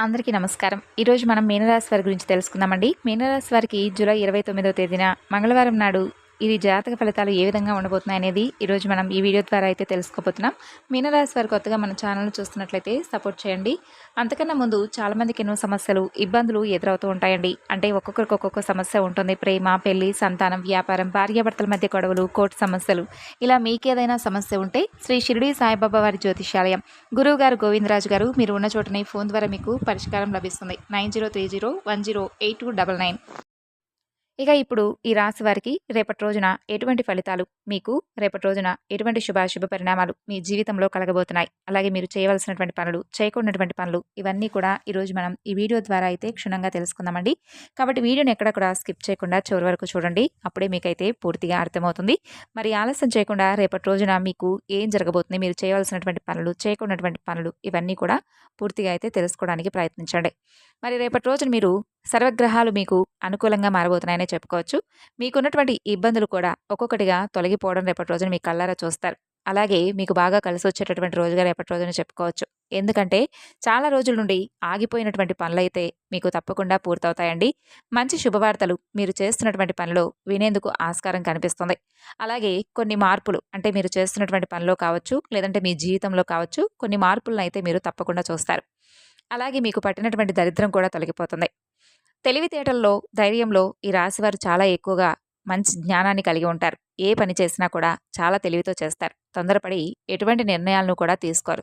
అందరికీ నమస్కారం. ఈరోజు మనం మీనరాశి వారి గురించి తెలుసుకుందామండి. మీనరాశి వారికి జూలై ఇరవై తొమ్మిదవ తేదీన మంగళవారం నాడు ఇది జాతక ఫలితాలు ఏ విధంగా ఉండబోతున్నాయి అనేది ఈరోజు మనం ఈ వీడియో ద్వారా అయితే తెలుసుకోబోతున్నాం. మీనరాశి వారు కొత్తగా మన ఛానల్ చూస్తున్నట్లయితే సపోర్ట్ చేయండి. అంతకన్నా ముందు చాలామందికి ఎన్నో సమస్యలు ఇబ్బందులు ఎదురవుతూ ఉంటాయండి. అంటే ఒక్కొక్కరికి ఒక్కొక్క సమస్య ఉంటుంది. ప్రేమ పెళ్ళి సంతానం వ్యాపారం భార్యాభర్తల మధ్య గొడవలు కోర్టు సమస్యలు. ఇలా మీకేదైనా సమస్య ఉంటే శ్రీ షిరిడి సాయిబాబా వారి జ్యోతిషాలయం గురువు గారు గోవిందరాజు గారు మీరు ఉన్న చోటనే ఫోన్ ద్వారా మీకు పరిష్కారం లభిస్తుంది. Nine zero three zero one zero eight two double nine. ఇక ఇప్పుడు ఈ రాశి వారికి రేపటి రోజున ఎటువంటి ఫలితాలు? మీకు రేపటి రోజున ఎటువంటి శుభాశుభ పరిణామాలు మీ జీవితంలో కలగబోతున్నాయి? అలాగే మీరు చేయవలసినటువంటి పనులు చేయకూడనటువంటి పనులు ఇవన్నీ కూడా ఈరోజు మనం ఈ వీడియో ద్వారా అయితే క్షుణ్ణంగా తెలుసుకుందామండి. కాబట్టి వీడియోని ఎక్కడ కూడా స్కిప్ చేయకుండా చివరి వరకు చూడండి. అప్పుడే మీకైతే పూర్తిగా అర్థమవుతుంది. మరి ఆలస్యం చేయకుండా రేపటి రోజున మీకు ఏం జరగబోతుంది? మీరు చేయవలసినటువంటి పనులు చేయకూడనటువంటి పనులు ఇవన్నీ కూడా పూర్తిగా అయితే తెలుసుకోవడానికి ప్రయత్నించండి. మరి రేపటి రోజున మీరు సర్వగ్రహాలు మీకు అనుకూలంగా మారబోతున్నాయనే చెప్పుకోవచ్చు. మీకున్నటువంటి ఇబ్బందులు కూడా ఒక్కొక్కటిగా తొలగిపోవడం రేపటి రోజున మీ కళ్ళారా చూస్తారు. అలాగే మీకు బాగా కలిసి వచ్చేటటువంటి రోజుగా రేపటి రోజున చెప్పుకోవచ్చు. ఎందుకంటే చాలా రోజుల నుండి ఆగిపోయినటువంటి పనులైతే మీకు తప్పకుండా పూర్తవుతాయండి. మంచి శుభవార్తలు మీరు చేస్తున్నటువంటి పనిలో వినేందుకు ఆస్కారం కనిపిస్తుంది. అలాగే కొన్ని మార్పులు అంటే మీరు చేస్తున్నటువంటి పనిలో కావచ్చు లేదంటే మీ జీవితంలో కావచ్చు కొన్ని మార్పులను అయితే మీరు తప్పకుండా చూస్తారు. అలాగే మీకు పట్టినటువంటి దరిద్రం కూడా తొలగిపోతుంది. తెలివితేటల్లో ధైర్యంలో ఈ రాశివారు చాలా ఎక్కువగా మంచి జ్ఞానాన్ని కలిగి ఉంటారు. ఏ పని చేసినా కూడా చాలా తెలివితో చేస్తారు. తొందరపడి ఎటువంటి నిర్ణయాలను కూడా తీసుకోరు.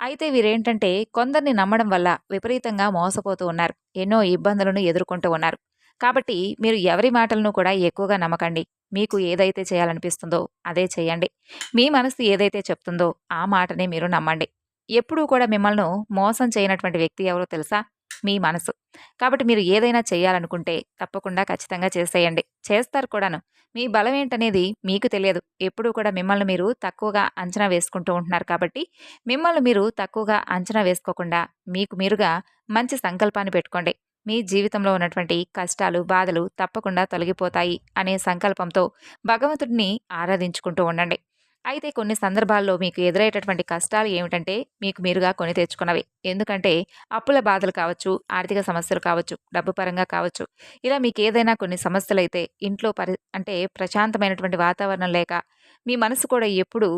అయితే వీరేంటంటే కొందరిని నమ్మడం వల్ల విపరీతంగా మోసపోతూ ఉన్నారు. ఎన్నో ఇబ్బందులను ఎదుర్కొంటూ ఉన్నారు. కాబట్టి మీరు ఎవరి మాటలను కూడా ఎక్కువగా నమ్మకండి. మీకు ఏదైతే చేయాలనిపిస్తుందో అదే చేయండి. మీ మనసు ఏదైతే చెప్తుందో ఆ మాటనే మీరు నమ్మండి. ఎప్పుడూ కూడా మిమ్మల్ని మోసం చేయనటువంటి వ్యక్తి ఎవరో తెలుసా? మీ మనసు. కాబట్టి మీరు ఏదైనా చేయాలనుకుంటే తప్పకుండా ఖచ్చితంగా చేసేయండి. చేస్తారు కూడాను. మీ బలం ఏంటనేది మీకు తెలియదు. ఎప్పుడూ కూడా మిమ్మల్ని మీరు తక్కువగా అంచనా వేసుకుంటూ ఉంటున్నారు కాబట్టి మిమ్మల్ని మీరు తక్కువగా అంచనా వేసుకోకుండా మీకు మీరుగా మంచి సంకల్పాన్ని పెట్టుకోండి. మీ జీవితంలో ఉన్నటువంటి కష్టాలు బాధలు తప్పకుండా తొలగిపోతాయి అనే సంకల్పంతో భగవంతుడిని ఆరాధించుకుంటూ ఉండండి. అయితే కొన్ని సందర్భాల్లో మీకు ఎదురయ్యేటటువంటి కష్టాలు ఏమిటంటే మీకు మీరుగా కొని తెచ్చుకున్నవి. ఎందుకంటే అప్పుల బాధలు కావచ్చు ఆర్థిక సమస్యలు కావచ్చు డబ్బు పరంగా కావచ్చు ఇలా మీకు ఏదైనా కొన్ని సమస్యలు అయితే ఇంట్లో పరి అంటే ప్రశాంతమైనటువంటి వాతావరణం లేక మీ మనసు కూడా ఎప్పుడూ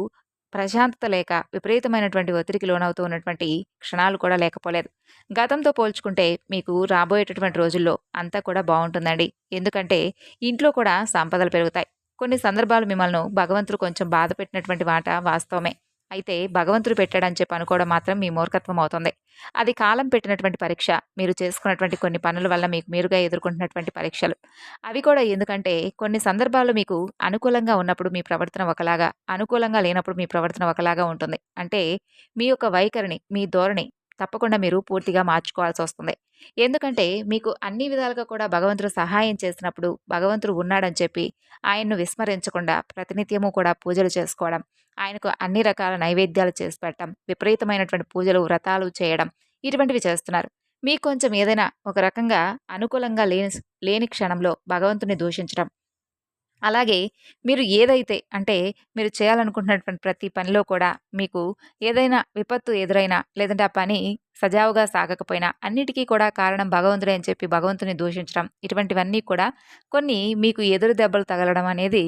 ప్రశాంతత లేక విపరీతమైనటువంటి ఒత్తిడికి లోనవుతూ ఉన్నటువంటి క్షణాలు కూడా లేకపోలేదు. గతంతో పోల్చుకుంటే మీకు రాబోయేటటువంటి రోజుల్లో అంతా కూడా బాగుంటుందండి. ఎందుకంటే ఇంట్లో కూడా సంపదలు పెరుగుతాయి. కొన్ని సందర్భాలు మిమ్మల్ని భగవంతుడు కొంచెం బాధ పెట్టినటువంటి మాట వాస్తవమే. అయితే భగవంతుడు పెట్టాడని చెప్పి అనుకోవడం మాత్రం మీ మూర్ఖత్వం అవుతుంది. అది కాలం పెట్టినటువంటి పరీక్ష మీరు చేసుకున్నటువంటి కొన్ని పనుల వల్ల మీకు మీరుగా ఎదుర్కొంటున్నటువంటి పరీక్షలు. అవి కూడా ఎందుకంటే కొన్ని సందర్భాల్లో మీకు అనుకూలంగా ఉన్నప్పుడు మీ ప్రవర్తన ఒకలాగా అనుకూలంగా లేనప్పుడు మీ ప్రవర్తన ఒకలాగా ఉంటుంది. అంటే మీ యొక్క వైఖరిని మీ ధోరణి తప్పకుండా మీరు పూర్తిగా మార్చుకోవాల్సి వస్తుంది ఎందుకంటే మీకు అన్ని విధాలుగా కూడా భగవంతుడు సహాయం చేసినప్పుడు భగవంతుడు ఉన్నాడని చెప్పి ఆయన్ను విస్మరించకుండా ప్రతినిత్యము కూడా పూజలు చేసుకోవడం ఆయనకు అన్ని రకాల నైవేద్యాలు చేసి పెట్టడం విపరీతమైనటువంటి పూజలు వ్రతాలు చేయడం ఇటువంటివి చేస్తున్నారు. మీకు కొంచెం ఏదైనా ఒక రకంగా అనుకూలంగా లేని లేని క్షణంలో భగవంతుని దూషించడం అలాగే మీరు ఏదైతే అంటే మీరు చేయాలనుకుంటున్నటువంటి ప్రతి పనిలో కూడా మీకు ఏదైనా విపత్తు ఎదురైనా లేదంటే ఆ పని సజావుగా సాగకపోయినా అన్నిటికీ కూడా కారణం భగవంతుడే అని చెప్పి భగవంతుని దూషించడం ఇటువంటివన్నీ కూడా కొన్ని మీకు ఎదురు దెబ్బలు తగలడం అనేది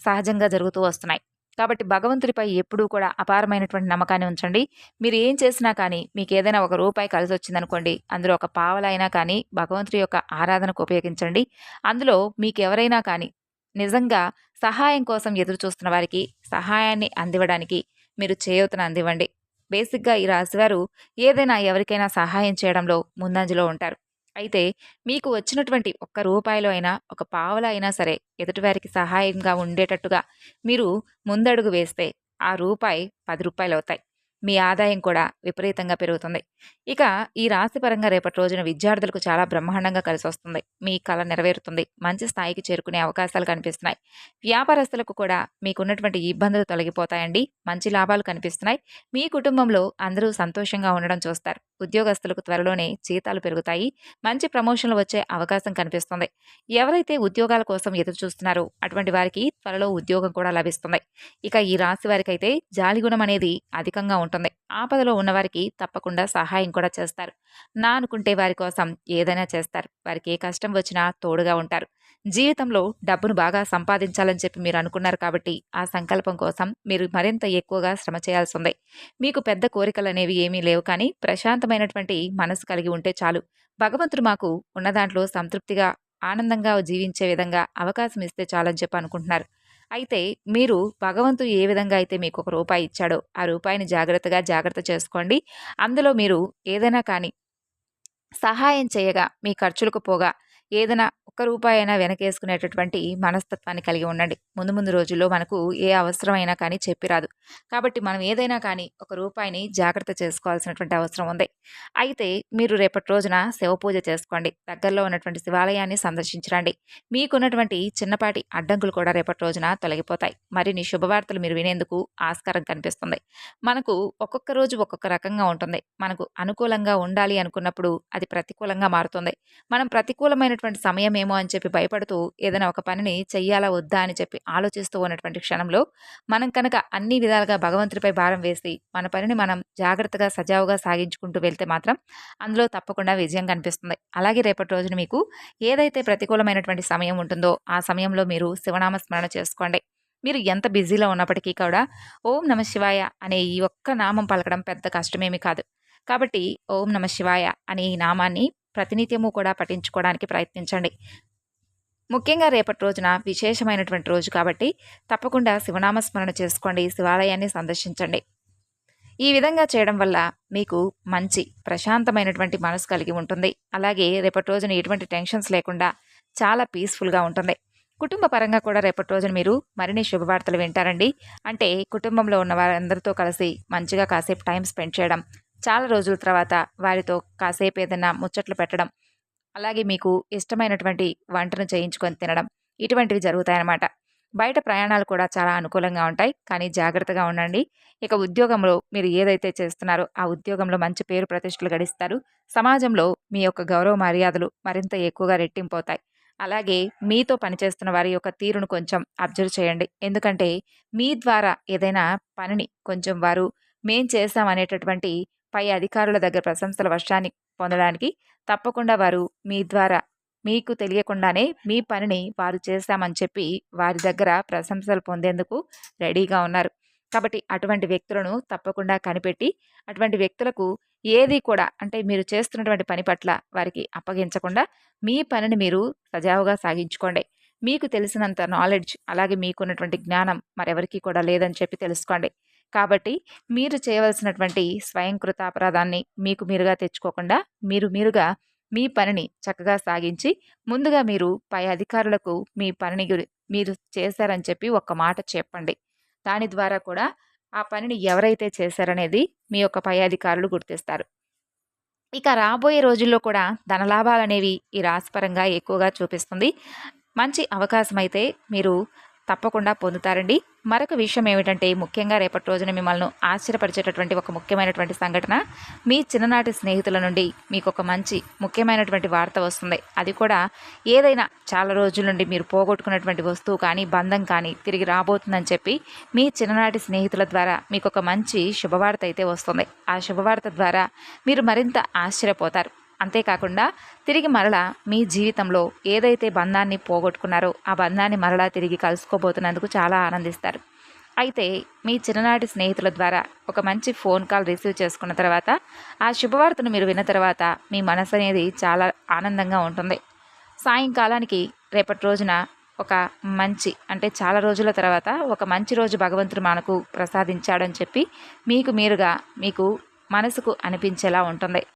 సహజంగా జరుగుతూ వస్తున్నాయి. కాబట్టి భగవంతుడిపై ఎప్పుడూ కూడా అపారమైనటువంటి నమ్మకాన్ని ఉంచండి. మీరు ఏం చేసినా కానీ మీకు ఏదైనా ఒక రూపాయి కలిసి వచ్చిందనుకోండి అందులో ఒక పావలైనా కానీ భగవంతుడి యొక్క ఆరాధనకు ఉపయోగించండి. అందులో మీకు ఎవరైనా కానీ నిజంగా సహాయం కోసం ఎదురుచూస్తున్న వారికి సహాయాన్ని అందివ్వడానికి మీరు చేయూతను అందివ్వండి. బేసిక్గా ఈ రాశివారు ఏదైనా ఎవరికైనా సహాయం చేయడంలో ముందంజలో ఉంటారు. అయితే మీకు వచ్చినటువంటి ఒక్క రూపాయలో అయినా ఒక పావల అయినా సరే ఎదుటివారికి సహాయంగా ఉండేటట్టుగా మీరు ముందడుగు వేస్తే ఆ రూపాయి పది రూపాయలు అవుతాయి. మీ ఆదాయం కూడా విపరీతంగా పెరుగుతుంది. ఇక ఈ రాశి పరంగా రేపటి రోజున విద్యార్థులకు చాలా బ్రహ్మాండంగా కలిసి వస్తుంది మీ కళ నెరవేరుతుంది. మంచి స్థాయికి చేరుకునే అవకాశాలు కనిపిస్తున్నాయి. వ్యాపారస్తులకు కూడా మీకున్నటువంటి ఇబ్బందులు తొలగిపోతాయండి. మంచి లాభాలు కనిపిస్తున్నాయి. మీ కుటుంబంలో అందరూ సంతోషంగా ఉండడం చూస్తారు. ఉద్యోగస్తులకు త్వరలోనే జీతాలు పెరుగుతాయి. మంచి ప్రమోషన్లు వచ్చే అవకాశం కనిపిస్తుంది. ఎవరైతే ఉద్యోగాల కోసం ఎదురు చూస్తున్నారో అటువంటి వారికి త్వరలో ఉద్యోగం కూడా లభిస్తుంది. ఇక ఈ రాశి వారికి అయితే జాలిగుణం అనేది అధికంగా ఉంటుంది. ఆపదలో ఉన్నవారికి తప్పకుండా సహాయం కూడా చేస్తారు. నా అనుకుంటే వారి కోసం ఏదైనా చేస్తారు. వారికి ఏ కష్టం వచ్చినా తోడుగా ఉంటారు. జీవితంలో డబ్బును బాగా సంపాదించాలని చెప్పి మీరు అనుకున్నారు కాబట్టి ఆ సంకల్పం కోసం మీరు మరింత ఎక్కువగా శ్రమ చేయాల్సి ఉంది మీకు పెద్ద కోరికలు అనేవి ఏమీ లేవు కానీ ప్రశాంతమైనటువంటి మనసు కలిగి ఉంటే చాలు. భగవంతుడు మాకు ఉన్న దాంట్లో సంతృప్తిగా ఆనందంగా జీవించే విధంగా అవకాశం ఇస్తే చాలని చెప్పి అనుకుంటున్నారు. అయితే మీరు భగవంతుడు ఏ విధంగా అయితే మీకు ఒక రూపాయి ఇచ్చాడో ఆ రూపాయిని జాగ్రత్తగా జాగ్రత్త చేసుకోండి. అందులో మీరు ఏదైనా కానీ సహాయం చేయగా మీ ఖర్చులకు పోగా ఏదైనా ఒక్క రూపాయి అయినా వెనకేసుకునేటటువంటి మనస్తత్వాన్ని కలిగి ఉండండి. ముందు ముందు రోజుల్లో మనకు ఏ అవసరమైనా కానీ చెప్పిరాదు కాబట్టి మనం ఏదైనా కానీ ఒక రూపాయిని జాగ్రత్త చేసుకోవాల్సినటువంటి అవసరం ఉంది. అయితే మీరు రేపటి రోజున శివ పూజ చేసుకోండి. దగ్గరలో ఉన్నటువంటి శివాలయాన్ని సందర్శించరండి. మీకున్నటువంటి చిన్నపాటి అడ్డంకులు కూడా రేపటి రోజున తొలగిపోతాయి. మరిన్ని శుభవార్తలు మీరు వినేందుకు ఆస్కారం కనిపిస్తుంది. మనకు ఒక్కొక్క రోజు ఒక్కొక్క రకంగా ఉంటుంది. మనకు అనుకూలంగా ఉండాలి అనుకున్నప్పుడు అది ప్రతికూలంగా మారుతుంది. మనం ప్రతికూలమైనటువంటి సమయం సమయమేమో అని చెప్పి భయపడుతూ ఏదైనా ఒక పనిని చెయ్యాలా వద్దా అని చెప్పి ఆలోచిస్తూ ఉన్నటువంటి క్షణంలో మనం కనుక అన్ని విధాలుగా భగవంతుడిపై భారం వేసి మన పనిని మనం జాగ్రత్తగా సజావుగా సాగించుకుంటూ వెళ్తే వెళ్తే మాత్రం అందులో తప్పకుండా విజయం కనిపిస్తుంది. అలాగే రేపటి రోజున మీకు ఏదైతే ప్రతికూలమైనటువంటి సమయం ఉంటుందో ఆ సమయంలో మీరు శివనామ స్మరణ చేసుకోండి. మీరు ఎంత బిజీలో ఉన్నప్పటికీ కూడా ఓం నమ శివాయ అనే ఈ ఒక్క నామం పలకడం పెద్ద కష్టమేమి కాదు. కాబట్టి ఓం నమ శివాయ అనే ఈ నామాన్ని ప్రతినిత్యము కూడా పఠించుకోవడానికి ప్రయత్నించండి. ముఖ్యంగా రేపటి రోజున విశేషమైనటువంటి రోజు కాబట్టి తప్పకుండా శివనామస్మరణ చేసుకోండి. శివాలయాన్ని సందర్శించండి. ఈ విధంగా చేయడం వల్ల మీకు మంచి ప్రశాంతమైనటువంటి మనసు కలిగి ఉంటుంది. అలాగే రేపటి రోజున ఎటువంటి టెన్షన్స్ లేకుండా చాలా పీస్ఫుల్గా ఉంటుంది. కుటుంబ పరంగా కూడా రేపటి రోజున మీరు మరిన్ని శుభవార్తలు వింటారండి. అంటే కుటుంబంలో ఉన్న వారందరితో కలిసి మంచిగా కాసేపు టైం స్పెండ్ చేయడం చాలా రోజుల తర్వాత వారితో కాసేపు ఏదైనా ముచ్చట్లు పెట్టడం అలాగే మీకు ఇష్టమైనటువంటి వంటను చేయించుకొని తినడం ఇటువంటివి జరుగుతాయన్నమాట. బయట ప్రయాణాలు కూడా చాలా అనుకూలంగా ఉంటాయి. కానీ జాగ్రత్తగా ఉండండి. ఇక ఉద్యోగంలో మీరు ఏదైతే చేస్తున్నారో ఆ ఉద్యోగంలో మంచి పేరు ప్రతిష్టలు గడిస్తారు. సమాజంలో మీ యొక్క గౌరవ మర్యాదలు మరింత ఎక్కువగా రెట్టింపోతాయి. అలాగే మీతో పనిచేస్తున్న వారి యొక్క తీరును కొంచెం అబ్జర్వ్ చేయండి. ఎందుకంటే మీ ద్వారా ఏదైనా పనిని కొంచెం వారు మేం చేస్తామనేటటువంటి పై అధికారుల దగ్గర ప్రశంసల వర్షాన్ని పొందడానికి తప్పకుండా వారు మీ ద్వారా మీకు తెలియకుండానే మీ పనిని వారు చేస్తామని చెప్పి వారి దగ్గర ప్రశంసలు పొందేందుకు రెడీగా ఉన్నారు. కాబట్టి అటువంటి వ్యక్తులను తప్పకుండా కనిపెట్టి అటువంటి వ్యక్తులకు ఏది కూడా అంటే మీరు చేస్తున్నటువంటి పని పట్ల వారికి అప్పగించకుండా మీ పనిని మీరు సజావుగా సాగించుకోండి. మీకు తెలిసినంత నాలెడ్జ్ అలాగే మీకున్నటువంటి జ్ఞానం మరెవరికి కూడా లేదని చెప్పి తెలుసుకోండి. కాబట్టి మీరు చేయవలసినటువంటి స్వయంకృత అపరాధాన్ని మీకు మీరుగా తెచ్చుకోకుండా మీరు మీరుగా మీ పనిని చక్కగా సాగించి ముందుగా మీరు పై అధికారులకు మీ పనిని మీరు చేశారని చెప్పి ఒక్క మాట చెప్పండి. దాని ద్వారా కూడా ఆ పనిని ఎవరైతే చేశారనేది మీ యొక్క పై అధికారులు గుర్తిస్తారు. ఇక రాబోయే రోజుల్లో కూడా ధనలాభాలనేవి ఈ రాశిపరంగా ఎక్కువగా చూపిస్తుంది. మంచి అవకాశం అయితే మీరు తప్పకుండా పొందుతారండి. మరొక విషయం ఏమిటంటే ముఖ్యంగా రేపటి రోజున మిమ్మల్ని ఆశ్చర్యపరిచేటటువంటి ఒక ముఖ్యమైనటువంటి సంఘటన మీ చిన్ననాటి స్నేహితుల నుండి మీకు ఒక మంచి ముఖ్యమైనటువంటి వార్త వస్తుంది. అది కూడా ఏదైనా చాలా రోజుల నుండి మీరు పోగొట్టుకున్నటువంటి వస్తువు కానీ బంధం కానీ తిరిగి రాబోతుందని చెప్పి మీ చిన్ననాటి స్నేహితుల ద్వారా మీకు ఒక మంచి శుభవార్త అయితే వస్తుంది. ఆ శుభవార్త ద్వారా మీరు మరింత ఆశ్చర్యపోతారు. అంతేకాకుండా తిరిగి మరలా మీ జీవితంలో ఏదైతే బంధాన్ని పోగొట్టుకున్నారో ఆ బంధాన్ని మరలా తిరిగి కలుసుకోబోతున్నందుకు చాలా ఆనందిస్తారు. అయితే మీ చిన్ననాటి స్నేహితుల ద్వారా ఒక మంచి ఫోన్ కాల్ రిసీవ్ చేసుకున్న తర్వాత ఆ శుభవార్తను మీరు విన్న తర్వాత మీ మనసు అనేది చాలా ఆనందంగా ఉంటుంది. సాయంకాలానికి రేపటి రోజున ఒక మంచి అంటే చాలా రోజుల తర్వాత ఒక మంచి రోజు భగవంతుడు మనకు ప్రసాదించాడని చెప్పి మీకు మీరుగా మీకు మనసుకు అనిపించేలా ఉంటుంది.